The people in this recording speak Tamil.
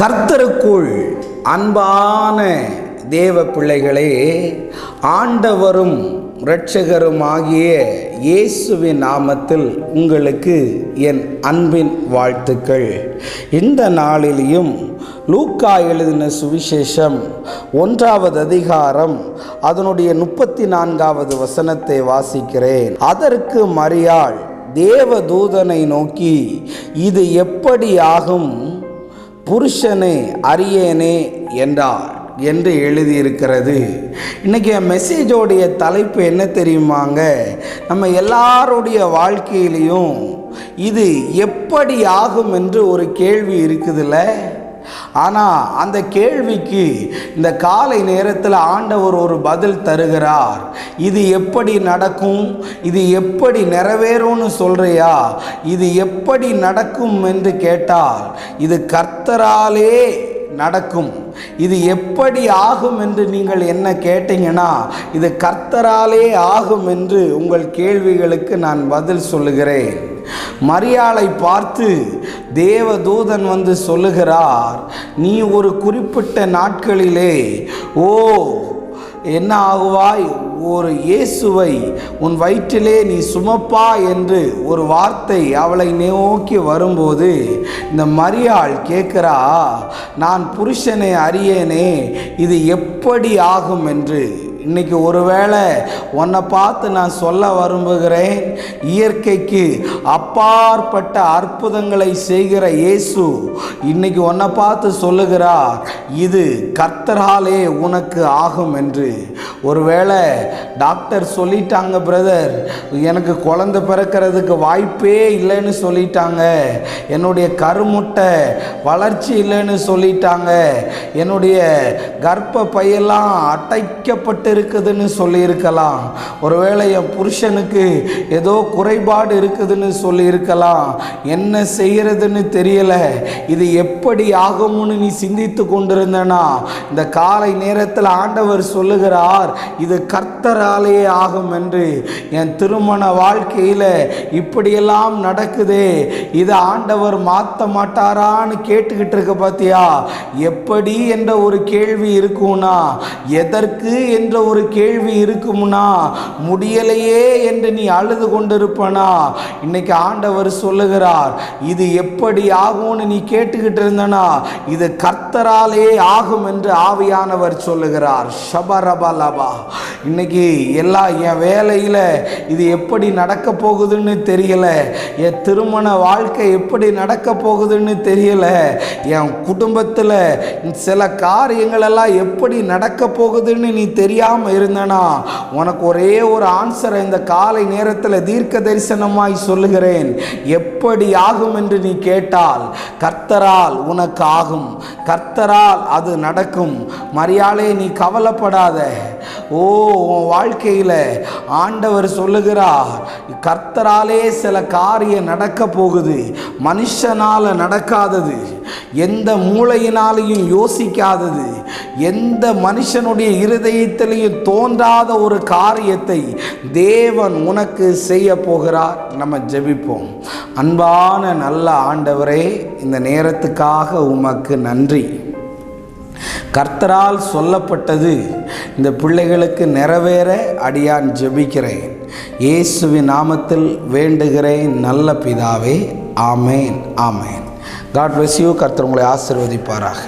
கர்த்தருக்குள் அன்பான தேவ பிள்ளைகளே ஆண்டவரும் இரட்சகருமாகிய இயேசுவின் நாமத்தில் உங்களுக்கு என் அன்பின் வாழ்த்துக்கள். இந்த நாளிலேயும் லூக்கா எழுதின சுவிசேஷம் ஒன்றாவது அதிகாரம் அதனுடைய முப்பத்தி நான்காவது வசனத்தை வாசிக்கிறேன். அதற்கு மரியாள் தேவ தூதனை நோக்கி இது எப்படி ஆகும் புருஷனே அரியனே என்றார் என்று எழுதியிருக்கிறது. இன்றைக்கி மெசேஜோடைய தலைப்பு என்ன தெரியுமாங்க? நம்ம எல்லாருடைய வாழ்க்கையிலையும் இது எப்படி ஆகும் என்று ஒரு கேள்வி இருக்குதுல்ல? ஆனால் அந்த கேள்விக்கு இந்த காலை நேரத்தில் ஆண்டவர் ஒரு பதில் தருகிறார். இது எப்படி நடக்கும்? இது எப்படி நிறைவேறும்னு சொல்கிறியா இது எப்படி நடக்கும் என்று கேட்டால் இது கர்த்தராலே நடக்கும். இது எப்படி ஆகும் என்று நீங்கள் என்ன கேட்டீங்கன்னா இது கர்த்தராலே ஆகும் என்று உங்கள் கேள்விகளுக்கு நான் பதில் சொல்லுகிறேன். மரியாளை பார்த்து தேவதூதன் வந்து சொல்லுகிறார் நீ ஒரு குறிப்பிட்ட நாட்களிலே ஓ என்ன ஆகுவாய்? ஒரு இயேசுவை உன் வயிற்றிலே நீ சுமப்பா? என்று ஒரு வார்த்தை அவளை நோக்கி வரும்போது இந்த மரியாள் கேட்குறா நான் புருஷனை அறியேனே இது எப்படி ஆகும்? என்று. இன்னைக்கு ஒருவேளை உன்னை பார்த்து நான் சொல்ல விரும்புகிறேன். இயற்கைக்கு அப்பாற்பட்ட அற்புதங்களை செய்கிற இயேசு இன்னைக்கு உன்னை பார்த்து சொல்லுகிறார் இது கர்த்தராலே உனக்கு ஆகும் என்று. ஒருவேளை டாக்டர் சொல்லிட்டாங்க பிரதர். எனக்கு குழந்தை பிறக்கிறதுக்கு வாய்ப்பே இல்லைன்னு சொல்லிட்டாங்க. என்னுடைய கருமுட்டை வளர்ச்சி இல்லைன்னு சொல்லிட்டாங்க. என்னுடைய கர்ப்ப பையெல்லாம் அடைக்கப்பட்டு இருக்குதுன்னு சொல்லியிருக்கலாம். ஒருவேளை என் புருஷனுக்கு ஏதோ குறைபாடு இருக்குதுன்னு சொல்லியிருக்கலாம். என்ன செய்கிறதுன்னு தெரியல. இது எப்படி ஆகும்னு நீ சிந்தித்து கொண்டிருந்தனா? இந்த காலை நேரத்தில் ஆண்டவர் சொல்லுகிறார் இது கர்த்தராலே ஆகும் என்று. என் திருமண வாழ்க்கையில் இப்படியெல்லாம் நடக்குதே. இது ஆண்டவர் மாற்ற மாட்டாரான்னு கேட்டுக்கிட்டு இருக்க பார்த்தியா எப்படி என்ற ஒரு கேள்வி இருக்கும்னா எதற்கு என்ற ஒரு கேள்வி இருக்கும்னா முடியலையே என்று நீ அழுது கொண்டிருப்பனா? இன்னைக்கு ஆண்டவர் சொல்லுகிறார் இது எப்படி ஆகும்னு நீ கேட்டுக்கிட்டு இருந்தனா இது கர்த்தராலே ஆகும் என்று ஆவியானவர் சொல்லுகிறார். ஷபரபலபா இன்னைக்கு எல்லா என் வேலையில் இது எப்படி நடக்க போகுதுன்னு தெரியல. என் திருமண வாழ்க்கை எப்படி நடக்க போகுதுன்னு தெரியல. என் குடும்பத்தில் சில காரியங்களெல்லாம் எப்படி நடக்க போகுதுன்னு நீ தெரியாமல் இருந்தனா உனக்கு ஒரே ஒரு ஆன்சரை இந்த காலை நேரத்தில் தீர்க்க தரிசனமாய் சொல்லுகிறேன். எப்படி ஆகும் என்று நீ கேட்டால் கர்த்தரால் உனக்கு ஆகும். கர்த்தரால் அது நடக்கும். மரியாதை நீ கவலைப்படாத. ஓ உன் வாழ்க்கையில் ஆண்டவர் சொல்லுகிறார் கர்த்தராலே சில காரியம் நடக்க போகுது மனுஷனால் நடக்காதது எந்த மூளையினாலையும் யோசிக்காதது எந்த மனுஷனுடைய இருதயத்திலையும் தோன்றாத ஒரு காரியத்தை தேவன் உனக்கு செய்ய போகிறார். நம்ம ஜெபிப்போம். அன்பான நல்ல ஆண்டவரே இந்த நேரத்துக்காக உமக்கு நன்றி. கர்த்தரால் சொல்லப்பட்டது. இந்த பிள்ளைகளுக்கு நிறைவேற அடியான் ஜெபிக்கிறேன். இயேசுவின் நாமத்தில் வேண்டுகிறேன் நல்ல பிதாவே ஆமேன் ஆமேன். காட் bless யூ கர்த்தர் உங்களை ஆசிர்வதிப்பாராக.